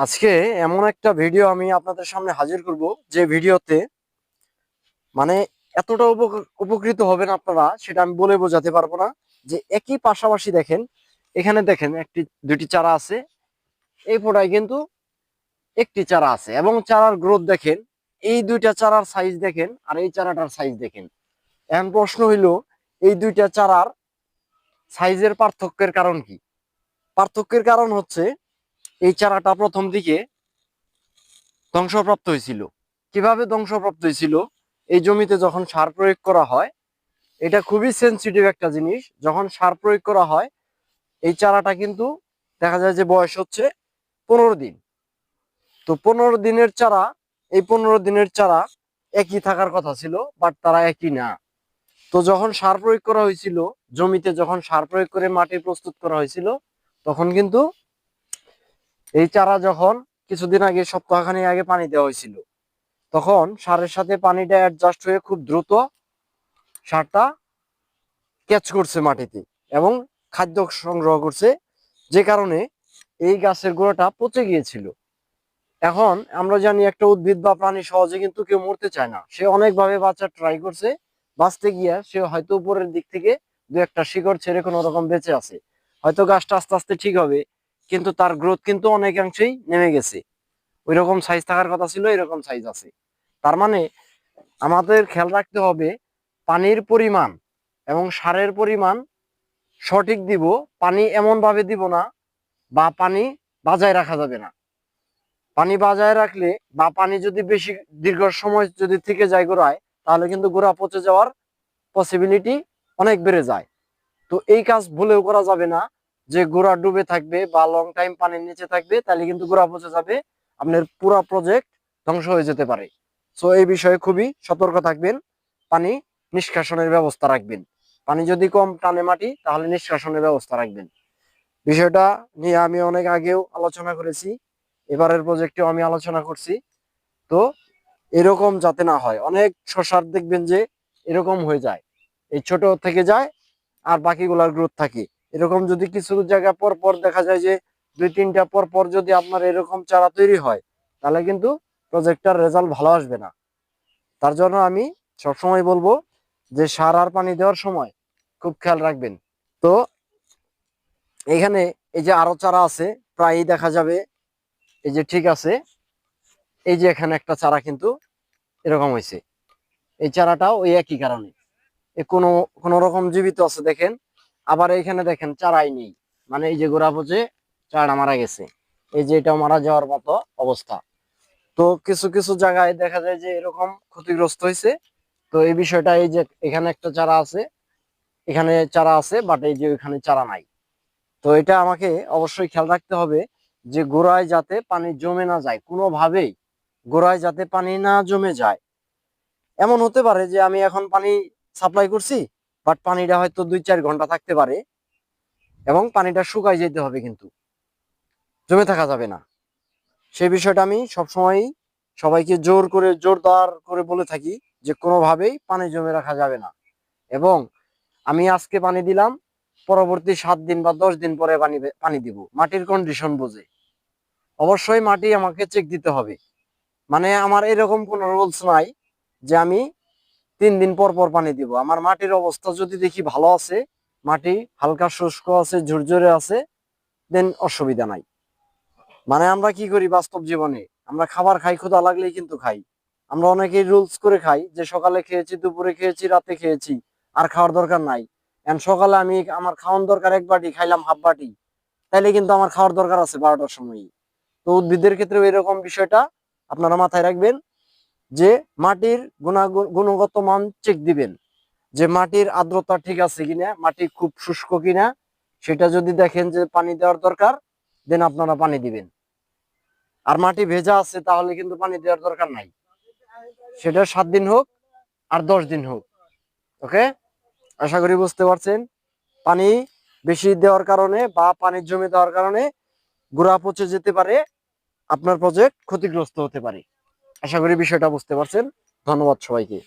আজকে এমন একটা ভিডিও আমি আপনাদের সামনে হাজির করব, যে ভিডিওতে মানে এতটা উপক- উপকৃত হবেন আপনারা, সেটা আমি বলে বোঝাতে পারব না। যে একই পাশাপাশি দেখেন, এখানে দেখেন একটি, দুটি চারা আছে। এই ফোটায় কিন্তু একটি চারা আছে এবং চারার গ্রোথ দেখেন, এই দুইটা চারার সাইজ দেখেন আর এই চারাটার সাইজ দেখেন। এখন প্রশ্ন হইল, এই দুইটা চারার সাইজের পার্থক্যের কারণ কি? পার্থক্যের কারণ হচ্ছে এই চারাটা প্রথম দিকে ধ্বংসপ্রাপ্ত হয়েছিল। কীভাবে ধ্বংসপ্রাপ্ত হয়েছিল? এই জমিতে যখন সার প্রয়োগ করা হয়, এটা খুবই সেনসিটিভ একটা জিনিস। যখন সার প্রয়োগ করা হয়, এই চারাটা কিন্তু দেখা যায় যে বয়স হচ্ছে পনেরো দিন। তো পনেরো দিনের চারা, এই পনেরো দিনের চারা একই থাকার কথা ছিল বাট তারা একই না। তো যখন সার প্রয়োগ করা হয়েছিল, জমিতে যখন সার প্রয়োগ করে মাটি প্রস্তুত করা হয়েছিল, তখন কিন্তু এই চারা যখন কিছুদিন আগে, সপ্তাহখানেক আগে পানি দেওয়া হয়েছিল, তখন সারের সাথে পানিটা অ্যাডজাস্ট হয়ে খুব দ্রুত সারটা ক্যাচ করছে মাটিতে এবং খাদ্য সংগ্রহ করছে। যে কারণে এই গাছের গোড়াটা পচে গিয়েছিল। এখন আমরা জানি একটা উদ্ভিদ বা প্রাণী সহজে কিন্তু কেউ মরতে চায় না। সে অনেকভাবে বাঁচার ট্রাই করছে, বাঁচতে গিয়ে সে হয়তো উপরের দিক থেকে দু একটা শিকড় ছেড়ে কোনো রকম বেঁচে আছে। হয়তো গাছটা আস্তে আস্তে ঠিক হবে কিন্তু তার গ্রোথ কিন্তু অনেকাংশেই নেমে গেছে। ওই রকম সাইজ থাকার কথা ছিল, এরকম সাইজ আছে। তার মানে আমাদের খেয়াল রাখতে হবে, পানির পরিমাণ এবং সারের পরিমাণ সঠিক দিব, পানি এমন ভাবে দিব না বা পানি বাজায় রাখা যাবে না। পানি বাজায় রাখলে বা পানি যদি বেশি দীর্ঘ সময় যদি থেকে যায় গোড়ায়, তাহলে কিন্তু গোড়া পচে যাওয়ার পসিবিলিটি অনেক বেড়ে যায়। তো এই কাজ ভুলেও করা যাবে না। যে গোড়া ডুবে থাকবে বা লং টাইম পানির নিচে থাকবে, তাহলে কিন্তু গোড়া পচে যাবে, আপনার পুরা প্রজেক্ট ধ্বংস হয়ে যেতে পারে। সো এই বিষয়ে খুবই সতর্ক থাকবেন, পানি নিষ্কাশনের ব্যবস্থা রাখবেন। পানি যদি কম টানে মাটি, তাহলে নিষ্কাশনের ব্যবস্থা রাখবেন। বিষয়টা নিয়ে আমি অনেক আগেও আলোচনা করেছি, এবারের প্রজেক্টেও আমি আলোচনা করছি। তো, এরকম যাতে না হয়, অনেক শশার দেখবেন যে এরকম হয়ে যায়। এই ছোট থেকে যায়, আর বাকিগুলার গ্রোথ থাকে। এরকম যদি কিছু জায়গা পর পর দেখা যায় যে দুই, তিনটা পর পর যদি আপনার এরকম চারা তৈরি হয়, তাহলে কিন্তু প্রজেক্টটার রেজাল্ট ভালো আসবে না। তার জন্য আমি সবসময় বলব যে সার আর পানি দেওয়ার সময় খুব খেয়াল রাখবেন। তো এখানে এই যে আরও চারা আছে, প্রায়ই দেখা যাবে, এই যে ঠিক আছে, এই যে এখানে একটা চারা কিন্তু এরকম হয়েছে। এই চারাটাও ওই একই কারণে। কোনো কোনো রকম জীবিত আছে দেখেন আবার এইখানে দেখেন চারাই নেই। মানে এই যে গোড়া পচে চারাটা মারা গেছে। এই যে এটা মারা যাওয়ার মতো অবস্থা। তো কিছু কিছু জায়গায় দেখা যায় যে এরকম ক্ষতিগ্রস্ত হয়েছে। তো এই বিষয়টা এই যে এখানে একটা চারা আছে, এখানে চারা আছে বাট এই যে ওইখানে চারা নাই। তো এটা আমাকে অবশ্যই খেয়াল রাখতে হবে যে গোড়ায় যাতে পানি জমে না যায়। কোনোভাবেই গোড়ায় যাতে পানি না জমে যায়। এমন হতে পারে যে আমি এখন পানি সাপ্লাই করছি বাট পানিটা হয়তো দুই চার ঘণ্টা থাকতে পারে। এবং পানিটা শুকাই যেতে হবে কিন্তু। জমে থাকা যাবে না। সেই বিষয়টা আমি সবসময় সবাইকে জোর করে, জোরদার করে বলে থাকি যে কোনোভাবেই পানি জমে রাখা যাবে না। এবং আমি আজকে পানি দিলাম, পরবর্তী সাত দিন বা দশ দিন পরে পানি পানি দিব। মাটির কন্ডিশন বুঝে। অবশ্যই মাটি আমাকে চেক দিতে হবে। মানে আমার এরকম কোনো রুলস নাই যে আমি তিন দিন পর পর পানি দিব। আমার মাটির অবস্থা যদি দেখি ভালো আছে, মাটি হালকা শুষ্ক আছে, ঝুরঝুরে আছে দেন অসুবিধা নাই। মানে আমরা কি করি বাস্তব জীবনে? আমরা খাবার খাই, ক্ষুধা লাগলেই কিন্তু খাই। আমরা অনেকেই রুলস করে খাই যে সকালে খেয়েছি, দুপুরে খেয়েছি, রাতে খেয়েছি, আর খাওয়ার দরকার নাই। এখন সকালে আমি আমার খাওয়ার দরকার এক বাটি, খাইলাম হাফ বাটি। তাইলে কিন্তু আমার খাওয়ার দরকার আছে বারোটার সময়। তো উদ্ভিদের ক্ষেত্রে এরকম বিষয়টা আপনারা মাথায় রাখবেন। যে মাটির গুণগত মান চেক দিবেন। যে মাটির আর্দ্রতা ঠিক আছে কিনা, মাটি খুব শুষ্ক কিনা, সেটা যদি দেখেন যে পানি দেওয়ার দরকার দেন আপনারা পানি দিবেন। আর মাটি ভেজা আছে, তাহলে কিন্তু পানি দেওয়ার দরকার নাই। সেটা সাত দিন হোক আর দশ দিন হোক। ওকে আশা করি বুঝতে পারছেন। পানি বেশি দেওয়ার কারণে বা পানির জমে দেওয়ার কারণে গোড়া পচে যেতে পারে, আপনার প্রজেক্ট ক্ষতিগ্রস্ত হতে পারে। আশা করি বিষয়টা বুঝতে পারছেন। ধন্যবাদ সবাইকে।